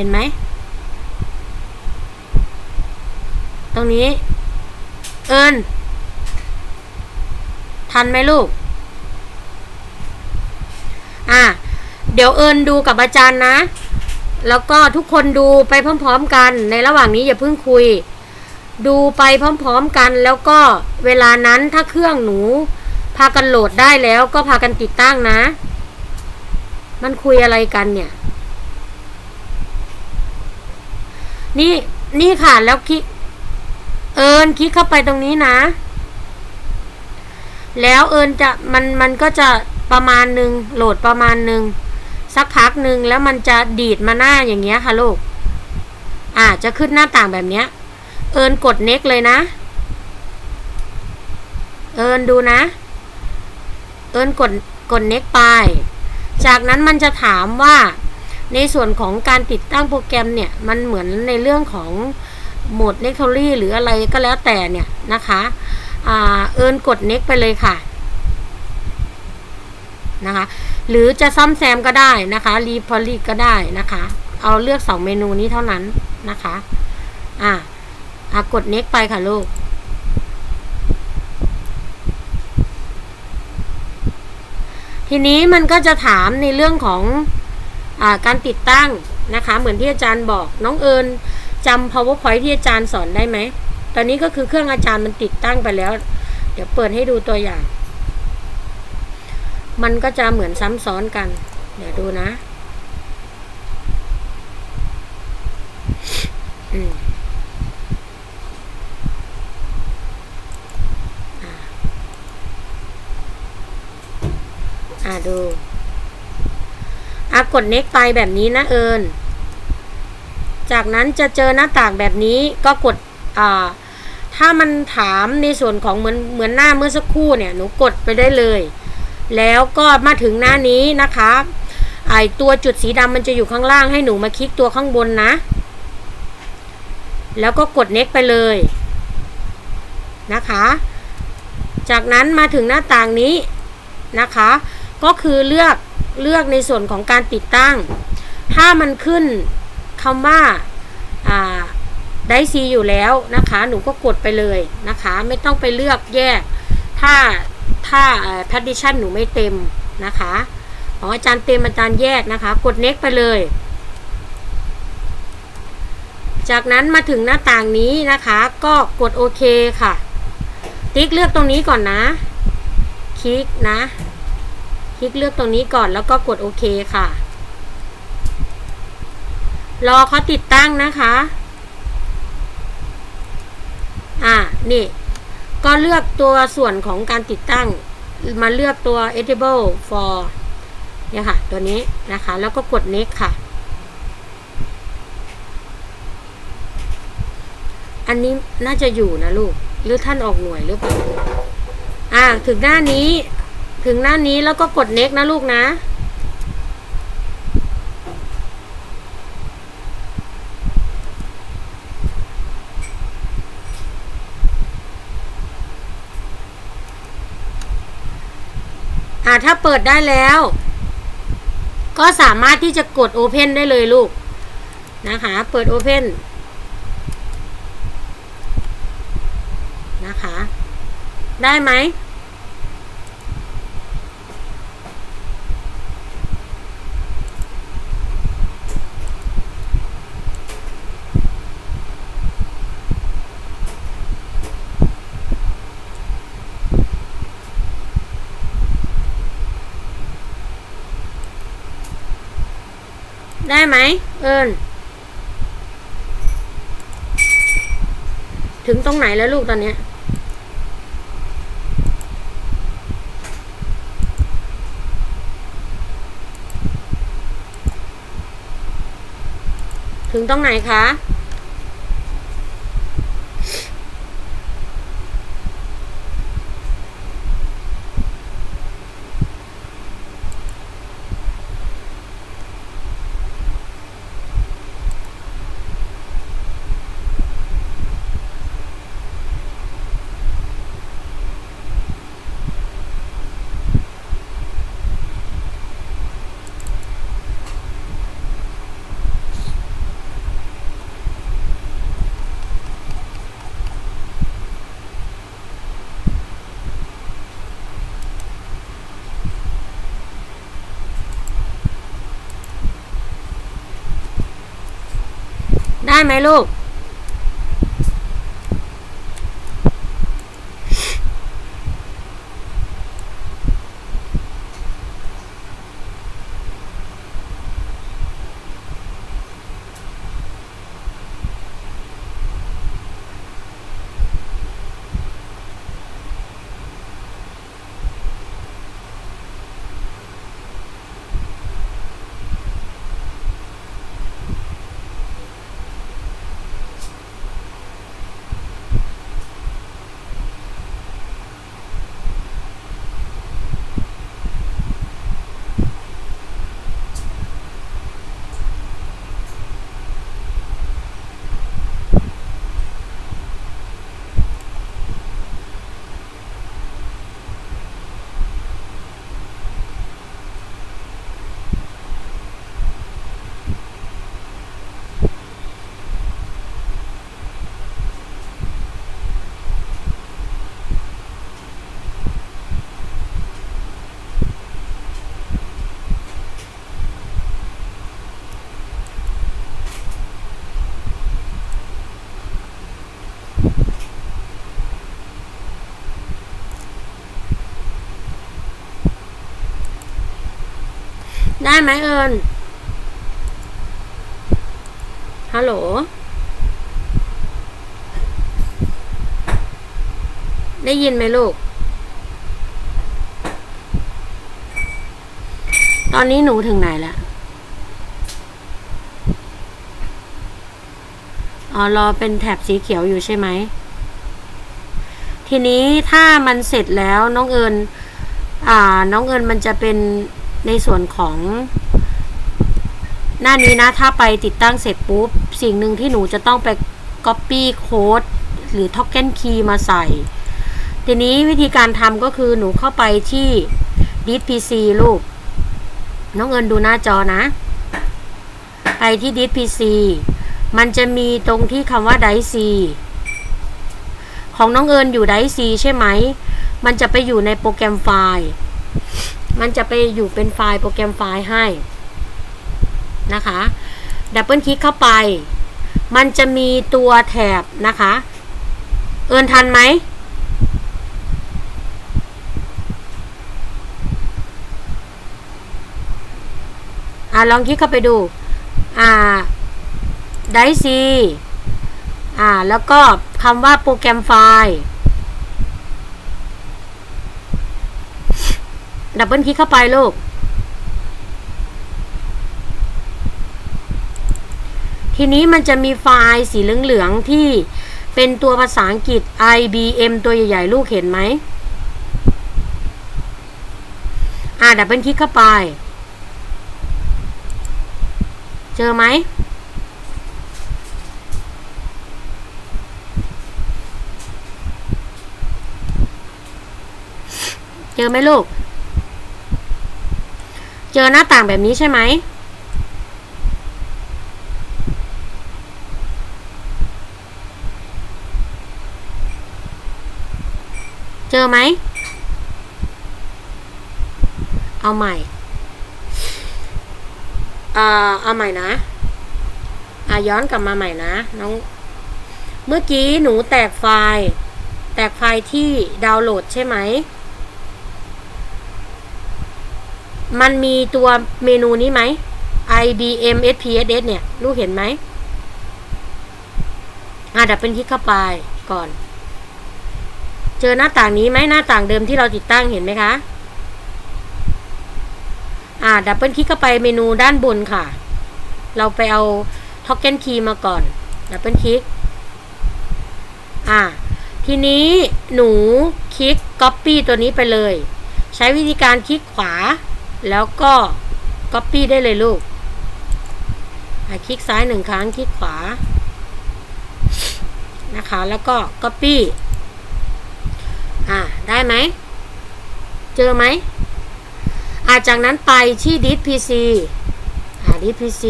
ห็นไหม ตรงนี้ เอิญทันไหมลูก อะ เดี๋ยวเอิญดูกับอาจารย์นะ แล้วก็ทุกคนดูไปพร้อมๆกัน ในระหว่างนี้อย่าเพิ่งคุย ดูไปพร้อมๆกัน แล้วก็เวลานั้นถ้าเครื่องหนู พากันโหลดได้แล้วก็พากันติดตั้งนะ มันคุยอะไรกันเนี่ย นี่นี่ค่ะแล้วคลิก เอิญคลิกเข้าไปตรงนี้นะ แล้วเอิญจะมันมันก็จะประมาณหนึ่งโหลดประมาณหนึ่งสักพักหนึ่งแล้วมันจะดีดมาหน้าอย่างเงี้ยค่ะลูกอ่าจะขึ้นหน้าต่างแบบเนี้ย เอิญกดเน็กเลยนะ เอิญดูนะ เอิญกดกดเน็กไป จากนั้นมันจะถามว่า ในส่วนของการติดตั้งโปรแกรมเนี่ยมันเหมือนในเรื่องของโหมดเน็กทอรี่หรืออะไรก็แล้วแต่เนี่ยนะคะอเอิญกดเน็กไปเลยค่ะนะคะหรือจะซ่อมแซมก็ได้นะคะรีพอลีก็ได้นะคะ เอาเลือกสองเมนูนี้เท่านั้นนะคะอ่าอะกดเน็กไปค่ะลูกทีนี้มันก็จะถามในเรื่องของ การติดตั้งนะคะ เหมือนที่อาจารย์บอกน้องเอิญจำ powerpoint ที่อาจารย์สอนได้ไหม ตอนนี้ก็คือเครื่องอาจารย์มันติดตั้งไปแล้ว เดี๋ยวเปิดให้ดูตัวอย่าง มันก็จะเหมือนซ้ำซ้อนกัน เดี๋ยวดูนะ อืมอ่าดู อะกด next ไปแบบนี้นะเอิญจากนั้นจะเจอหน้าต่างแบบนี้ก็กดอ่าถ้ามันถามในส่วนของเหมือนเหมือนหน้าเมื่อสักครู่เนี่ยหนูกดไปได้เลย แล้วก็มาถึงหน้านี้นะคะไอตัวจุดสีดำมันจะอยู่ข้างล่างให้หนูมาคลิกตัวข้างบนนะ แล้วก็กด next ไปเลยนะคะ จากนั้นมาถึงหน้าต่างนี้นะคะ ก็คือเลือก เลือกในส่วนของการติดตั้ง ถ้ามันขึ้นคำว่าได้ซีอยู่แล้วนะคะ หนูก็กดไปเลยนะคะ ไม่ต้องไปเลือกแยก ถ้าถ้า partition หนูไม่เต็มนะคะของอาจารย์เต็มอาจารย์แยกนะคะ กด next ไปเลย จากนั้นมาถึงหน้าต่างนี้นะคะ ก็กดโอเคค่ะ ติ๊กเลือกตรงนี้ก่อนนะ คลิกนะ คลิกเลือกตรงนี้ก่อนแล้วก็กดโอเคค่ะ รอเขาติดตั้งนะคะ อ่านี่ ก็เลือกตัวส่วนของการติดตั้ง มาเลือกตัว edible for เนี่ยค่ะ ตัวนี้นะคะ แล้วก็กด next ค่ะ อันนี้น่าจะอยู่นะลูก หรือท่านออกหน่วยหรือเปล่าอ่า ถึงหน้านี้ ถึงหน้านี้แล้วก็กด next นะลูกนะ อ่าถ้าเปิดได้แล้ว ก็สามารถที่จะกด Open ได้เลยลูก นะคะ เปิด Open นะคะ ได้ไหม ได้ไหมเอิญถึงตรงไหนแล้วลูกตอนเนี้ยถึงตรงไหนคะ ไหมลูก ได้ไหมเอิญฮัลโหล ได้ยินไหมลูก ตอนนี้หนูถึงไหนแล้วอ๋อรอเป็นแถบสีเขียวอยู่ใช่ไหม ทีนี้ถ้ามันเสร็จแล้วน้องเอิญอ่า น้องเอิญมันจะเป็น ในส่วนของ หน้านี้นะถ้าไปติดตั้งเสร็จปุ๊บ สิ่งหนึ่งที่หนูจะต้องไป Copy Code หรือ Token Key มาใส่ ทีนี้วิธีการทำก็คือหนูเข้าไปที่ d i s PC ลูก น้องเอิญดูหน้าจอนะ ไปที่ d i s PC มันจะมีตรงที่คำว่า d i c e ของน้องเอิญอยู่ d i c e ใช่ไหม มันจะไปอยู่ในโปรแกรมไฟล์ มันจะไปอยู่เป็นไฟล์โปรแกรมไฟล์ให้นะคะดับเบิลคลิกเข้าไป มันจะมีตัวแถบนะคะ เอินทันไหมอ่าลองคลิกเข้าไปดู อ่าได้ซีอ่า แล้วก็คำว่าโปรแกรมไฟล์ ดับเบิลคลิกเข้าไปลูก ทีนี้มันจะมีไฟล์สีเหลืองๆที่เป็นตัวภาษาอังกฤษ IBM ตัวใหญ่ๆ ลูกเห็นไหม อ่าดับเบิลคลิกเข้าไป เจอไหมเจอไหมลูก เจอหน้าต่างแบบนี้ใช่ไหม เจอไหม เอาใหม่ เอ่าเอาใหม่นะ อ่าย้อนกลับมาใหม่นะน้อง เมื่อกี้หนูแตกไฟล์ แตกไฟล์ที่ดาวน์โหลดใช่ไหม มันมีตัวเมนูนี้ไหม IBM SPSS เนี่ย ลูกเห็นไหมอ่าดับเป็นที่เข้าไปก่อน เจอหน้าต่างนี้ไหมหน้าต่างเดิมที่เราติดตั้งเห็นไหมคะอ่าดับเบิลคลิกเข้าไปเมนูด้านบนค่ะ เราไปเอา Token Key มาก่อน ดับเบิลคลิก อ่า ทีนี้หนูคลิก Copy ตัวนี้ไปเลย ใช้วิธีการคลิกขวา แล้วก็ Copy ได้เลยลูกคลิกซ้ายหนึ่งครั้ง คลิกขวา นะคะ แล้วก็ Copy อ่า ได้ไหม เจอไหมอาจากนั้นไปที่ Disk PC อ่า Disk PC